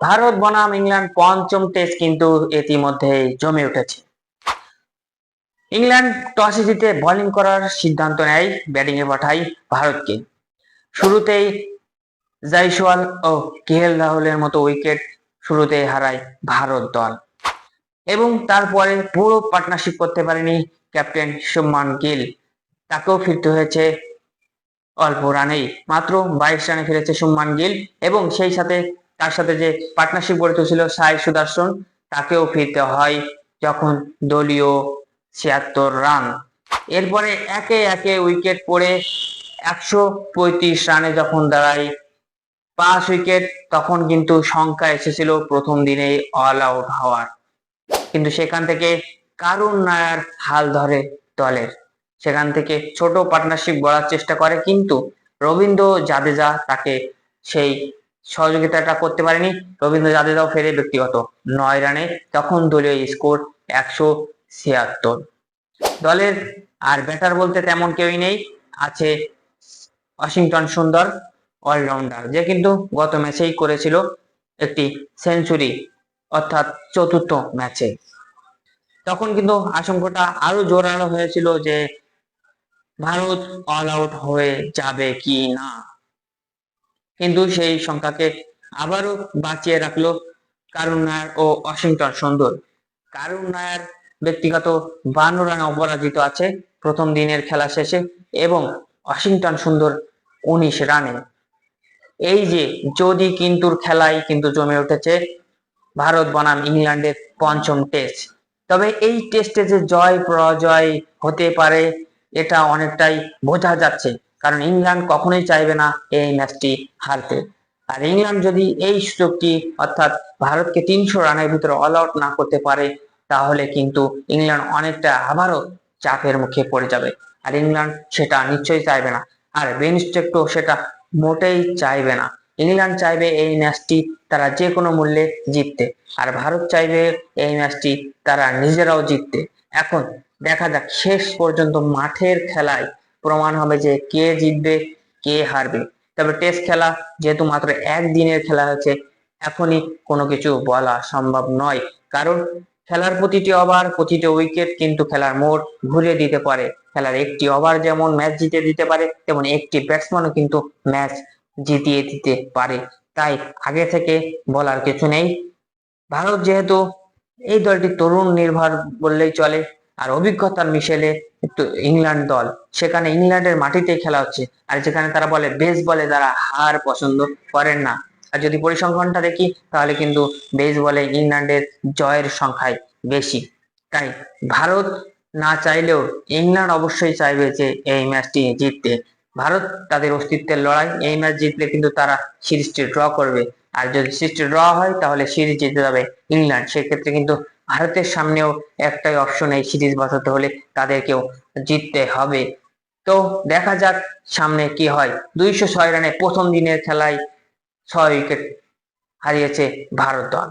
ভারত বনাম ইংল্যান্ড পঞ্চম টেস্ট কিন্তু ইতিমধ্যে জমে উঠেছে। ইংল্যান্ড টসে জিতে বোলিং করার সিদ্ধান্ত নেয় ব্যাটিং এ পাঠায় ভারতকে। শুরুতেই জাইসওয়াল ও কেএল রাহুলের মতো উইকেট শুরুতে হারায় ভারত দল। এবং তারপরে পুরো পার্টনারশিপ করতে পারেনি ক্যাপ্টেন শুভমান গিল। তাকেও ফিরতে হয়েছে অল্প রানেই। মাত্র বাইশ রানে ফিরেছে শুভমান গিল এবং সেই সাথে তার সাথে যে পার্টনারশিপ গড়ে তুলছিল সাই সুদর্শন, তাকেও ফিরতে হয় যখন দলীয় ছিয়াত্তর রান। এরপরে একে একে উইকেট পড়ে একশো পঁয়ত্রিশ রানে যখন দাঁড়ায় পাঁচ উইকেট তখন কিন্তু সংখ্যা এসেছিল প্রথম দিনে অল আউট হওয়ার। কিন্তু সেখান থেকে কারুন নায়ার হাল ধরে দলের। সেখান থেকে ছোট পার্টনারশিপ গড়ার চেষ্টা করে, কিন্তু রবীন্দ্র জাদেজা তাকে সেই সহযোগিতাটা করতে পারেনি। রবীন্দ্র জাদেজাও ফেরে ব্যক্তিগত নয় রানে তখন দলীয় স্কোর একশো ছিয়াত্তর। দলের আর ব্যাটার বলতে তেমন কেউই নেই, আছে ওয়াশিংটন সুন্দর অলরাউন্ডার যে কিন্তু গত ম্যাচেই করেছিল একটি সেঞ্চুরি অর্থাৎ চতুর্থ ম্যাচে। তখন কিন্তু আশঙ্কাটা আরও জোরালো হয়েছিল যে ভারত অল আউট হয়ে যাবে কি না। কিন্তু সেই সংখ্যাকে আবারও বাঁচিয়ে রাখল কারুন নায়ার ও ওয়াশিংটন সুন্দর। কারুন নায়ার ব্যক্তিগত বান্ন রানে অপরাজিত আছে প্রথম দিনের খেলা শেষে এবং ওয়াশিংটন সুন্দর উনিশ রানে। এই যে যদি কিন্তুর খেলায় কিন্তু জমে উঠেছে, ভারত বনাম ইংল্যান্ডের পঞ্চম টেস্ট। তবে এই টেস্টে যে জয় পরাজয় হতে পারে, এটা অনেকটাই বোঝা যাচ্ছে। কারণ ইংল্যান্ড কখনোই চাইবে না এই ম্যাচটি হারতে। আর ইংল্যান্ড যদি এই সুযোগটি, অর্থাৎ ভারতকে তিনশো রানের ভিতরে অল আউট না করতে পারে, তাহলে কিন্তু ইংল্যান্ড অনেকটা আবারও চাপের মুখে পড়ে যাবে। আর ইংল্যান্ড সেটা নিশ্চয়ই চাইবে না। আর বেন স্টেকটো সেটা মোটেই চাইবে না। ইংল্যান্ড চাইবে এই ম্যাচটি তারা যে কোনো মূল্যে জিততে। আর ভারত চাইবে এই ম্যাচটি তারা নিজেরাও জিততে। এখন দেখা যাক, শেষ পর্যন্ত মাঠের খেলায় প্রমাণ হবে যে কে জিতবে, কে হারবে। তবে টেস্ট খেলা যেহেতু মাত্র একদিনের খেলা হচ্ছে, এখনই কোনো কিছু বলা সম্ভব নয়। কারণ খেলার প্রতিটি ওভার প্রতিটি উইকেট কিন্তু খেলার মোড় ঘুরিয়ে দিতে পারে। খেলার একটি ওভার যেমন ম্যাচ জিতে দিতে পারে, তেমন একটি ব্যাটসম্যানও কিন্তু ম্যাচ জিতিয়ে দিতে পারে। তাই আগে থেকে বলার কিছু নেই। ভারত যেহেতু এই দলটি তরুণ নির্ভর বললেই চলে আর অভিজ্ঞতার মিশেলে একটু ইংল্যান্ড দল। সেখানে ইংল্যান্ডের মাটিতে খেলা হচ্ছে। আর যেখানে তারা বলে বেস বলে তারা হার পছন্দ করেন না। আর যদি পরিসংখ্যানটা দেখি, তাহলে কিন্তু বেস বলে ইংল্যান্ডের জয়ের সংখ্যায় বেশি। তাই ভারত না চাইলেও ইংল্যান্ড অবশ্যই চাইবে যে এই ম্যাচটি জিততে। ভারত তাদের অস্তিত্বের লড়াই, এই ম্যাচ জিতলে কিন্তু তারা সিরিজটি ড্র করবে। আর যদি সিরিজটি ড্র হয়, তাহলে সিরিজ জিতে যাবে ইংল্যান্ড। সেক্ষেত্রে কিন্তু ভারতের সামনেও একটাই অপশন এই সিরিজ বাঁচাতে হলে তাদেরকেও জিততে হবে। তো দেখা যাক সামনে কি হয়। দুইশো ছয় রানে প্রথম দিনের খেলায় ছয় উইকেট হারিয়েছে ভারত দল।